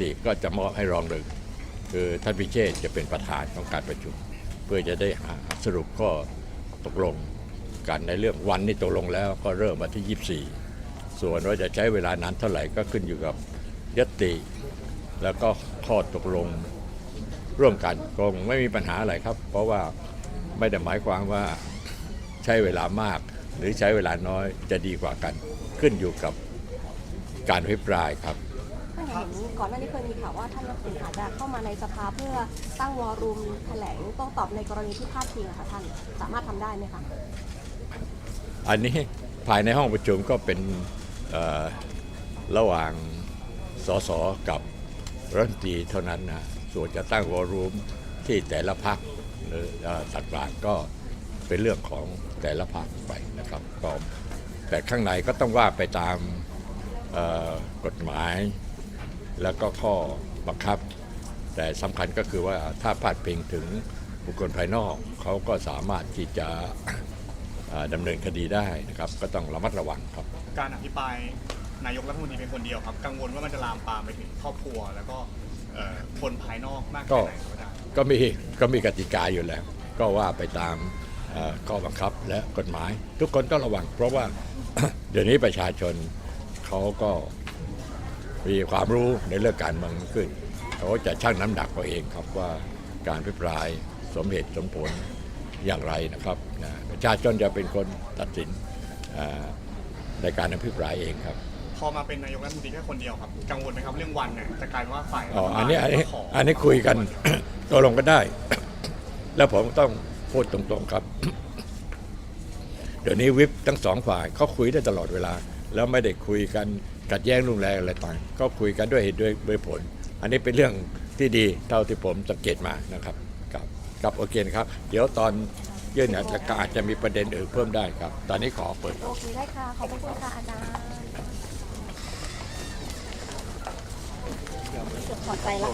ติก็จะมอบให้รองหนึ่งคือท่านพิเชษจะเป็นประธานของการประชุม เพื่อจะได้หาสรุปข้อตกลงกันในเรื่องวันนี้ตกลงแล้วก็เริ่มวันที่ 24 ส่วนว่าจะใช้เวลานานเท่าไหร่ก็ขึ้นอยู่กับยติ แล้วก็ข้อตกลงร่วมกันคงไม่มีปัญหาอะไรครับ เพราะว่าไม่ได้หมายความว่าใช้เวลามาก หรือใช้เวลาน้อยจะดีกว่ากัน ขึ้นอยู่กับการอภิปรายครับ ท่านเห็นก่อนหน้านี้เคยมีข่าวว่าท่านทักษิณอาจจะเข้ามาในสภาเพื่อตั้งวอรูมแถลงโต้ตอบในกรณีที่พลาดพิงอะค่ะท่านสามารถทำได้ไหมคะอันนี้ภายในห้องประชุมก็เป็นเอ่อระหว่างสสกับรัฐมนตรีเท่านั้นนะส่วนจะตั้งวอรูมที่แต่ละพักหรือเอ่อต่างๆก็เป็นเรื่องของแต่ละพักไปนะครับก็แต่ข้างในก็ต้องว่าไปตามเอ่อกฎหมาย แล้วก็ข้อบังคับ แต่สำคัญก็คือว่าถ้าพาดพิงถึงบุคคลภายนอกเขาก็สามารถที่จะอ่าดำเนินคดีได้นะครับ ก็ต้องระมัดระวังครับ การอภิปรายนายกรัฐมนตรีเป็นคนเดียวครับ กังวลว่ามันจะลามปามไปถึงครอบครัว แล้วก็เอ่อคนภายนอกมากแค่ไหนครับอาจารย์ก็มีก็มีกติกาอยู่แล้ว ก็ว่าไปตามเอ่อข้อบังคับและกฎหมาย ทุกคนต้องระวัง เพราะว่าเดี๋ยวนี้ประชาชนเขาก็ มีความรู้ในเรื่องการเมืองขึ้นเขาจะชั่งน้ำหนักเอาเองครับว่าการพิปรายสมเหตุสมผลอย่างไรนะครับนะประชาชนจะเป็นคนตัดสินอ่าในการอภิปรายเองครับ พอมาเป็นนายกรัฐมนตรีแค่คนเดียวครับ กังวลไหมครับเรื่องวันเนี่ยจะกลายเป็นว่าฝ่ายอ๋อ รัฐบาลอันนี้อันนี้ขอันนี้คุยกัน ตกลงกันได้ แล้วผมต้องพูดตรงๆครับ เดี๋ยวนี้วิปทั้งสองฝ่ายเขาคุยได้ตลอดเวลา แล้วไม่ได้คุยกัน กัดแย้งรุนแรงอะไรต่างก็คุยกันด้วยเหตุด้วยด้วยผล อันนี้เป็นเรื่องที่ดีเท่าที่ผมสังเกตมานะครับครับครับโอเคนะครับ เดี๋ยวตอนยื่นเนี่ยจะอาจจะมีประเด็นอื่นเพิ่มได้ครับ ตอนนี้ขอเปิด โอเคได้ค่ะ ขอบคุณค่ะอาจารย์เกือใจละ